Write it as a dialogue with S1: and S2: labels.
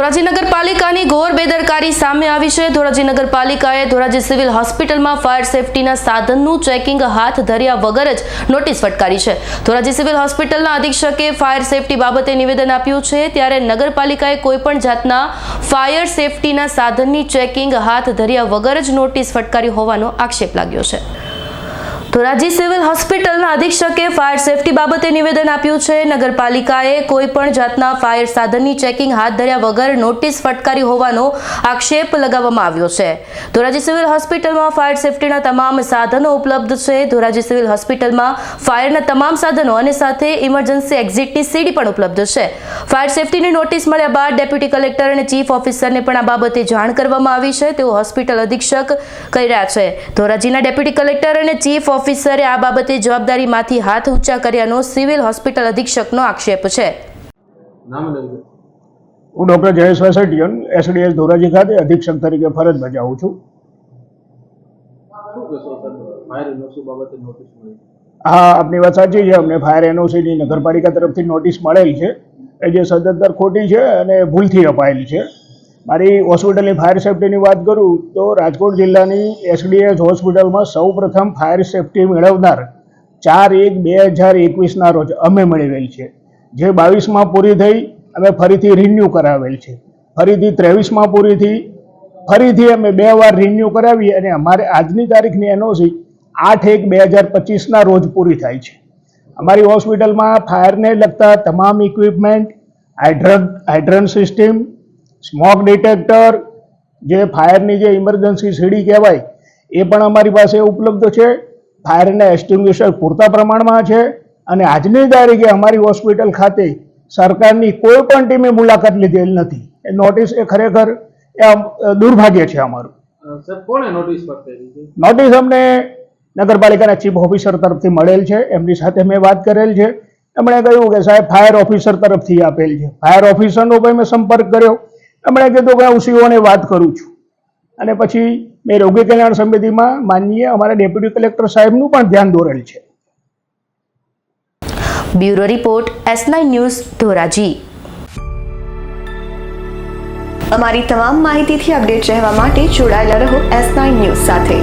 S1: ધોરાજી નગરપાલિકાની ઘોર બેદરકારી સામે આવી છે. ધોરાજી નગરપાલિકાએ ધોરાજી સિવિલ હોસ્પિટલમાં ફાયર સેફટીના સાધનનું ચેકિંગ હાથ ધર્યા વગર જ નોટિસ ફટકારી છે. ધોરાજી સિવિલ હોસ્પિટલના અધિક્ષકે ફાયર સેફટી બાબતે નિવેદન આપ્યું છે. ત્યારે નગરપાલિકાએ કોઈપણ જાતના ફાયર સેફટીના સાધનની ચેકિંગ હાથ ધર્યા વગર જ નોટિસ ફટકારી હોવાનો આક્ષેપ લાગ્યો છે. ધોરાજી સિવિલ હોસ્પિટલના અધિક્ષકે ફાયર સેફટી બાબતે નિવેદન આપ્યું છે. નગરપાલિકાએ કોઈ પણ જાતના ફાયર સાધનની ચેકિંગ હાથ ધર્યા વગર નોટિસ ફટકારી હોવાનો આક્ષેપ લગાવવામાં આવ્યો છે. ધોરાજી સિવિલ હોસ્પિટલમાં ફાયર સેફટીના તમામ સાધનો ઉપલબ્ધ છે. ધોરાજી સિવિલ હોસ્પિટલમાં ફાયરના તમામ સાધનો અને સાથે ઇમરજન્સી એક્ઝિટની સીડી પણ ઉપલબ્ધ છે. ફાયર સેફટીની નોટિસ મળ્યા બાદ ડેપ્યુટી કલેક્ટર અને ચીફ ઓફિસરને પણ આ બાબતે જાણ કરવામાં આવી છે. તેવું હોસ્પિટલ અધિક્ષક કહી રહ્યા છે. ધોરાજીના ડેપ્યુટી કલેક્ટર અને ચીફ ઓફિસરે આ બાબતે જવાબદારીમાંથી હાથ ઊંચા કર્યાનો સિવિલ હોસ્પિટલ અધિક્ષકનો આક્ષેપ છે.
S2: હું ડૉક્ટર જયેશ વેસેટિયન એસડીએસ ધોરાજી ખાતે અધિક્ષક તરીકે ફરજ બજાવું છું. હા આપની વાત સાચી છે. અમને ફાયર એનઓસીની નગરપાલિકા તરફથી નોટિસ મળેલ છે. એ જે સદંતર ખોટી છે અને ભૂલથી અપાયેલી છે. મારી હોસ્પિટલની ફાયર સેફટીની વાત કરું તો રાજકોટ જિલ્લાની એસડીએસ હોસ્પિટલમાં સૌ પ્રથમ ફાયર સેફટી મેળવનાર ચાર એક બે હજાર એકવીસના રોજ અમે મેળવેલ છે. જે બાવીસમાં પૂરી થઈ, અમે ફરીથી રિન્યૂ કરાવેલ છે. ફરીથી ત્રેવીસમાં પૂરી થઈ, ફરીથી અમે બે વાર રિન્યૂ કરાવી અને અમારે આજની તારીખની એનઓસી આઠ એક બે હજાર પચીસના રોજ પૂરી થાય છે. અમારી હોસ્પિટલમાં ફાયરને લગતા તમામ equipment hydrant hydrant system smoke detector જે ફાયરની જે ઇમરજન્સી સીડી કહેવાય એ પણ અમારી પાસે ઉપલબ્ધ છે. ફાયરના એસ્ટિંગ્વિશર પૂરતા પ્રમાણમાં છે અને આજની તારીખે અમારી હોસ્પિટલ ખાતે સરકારની કોઈ પણ ટીમે મુલાકાત લીધેલ નથી. એ નોટિસ એ ખરેખર એ દુર્ભાગ્ય છે અમારું.
S3: નોટિસ
S2: નોટિસ અમને નગરપાલિકાના ચીફ ઓફિસર તરફથી મળેલ છે. એમની સાથે મેં વાત કરેલ છે. એમણે કહ્યું કે સાહેબ ફાયર ઓફિસર તરફથી આપેલ છે. ફાયર ઓફિસરનો પણ મેં સંપર્ક કર્યો. એમણે કીધું કે હું સીઓને વાત કરું છું. અને પછી મેં રોગી કલ્યાણ સમિતિમાં માનનીય અમારા ડેપ્યુટી કલેક્ટર સાહેબનું પણ ધ્યાન દોરેલ છે.
S1: Bureau report S news, Dhoraji.
S4: અમારી તમામ માહિતીથી અપડેટ રહેવા માટે જોડાયેલા રહો એસ ન્યૂઝ સાથે.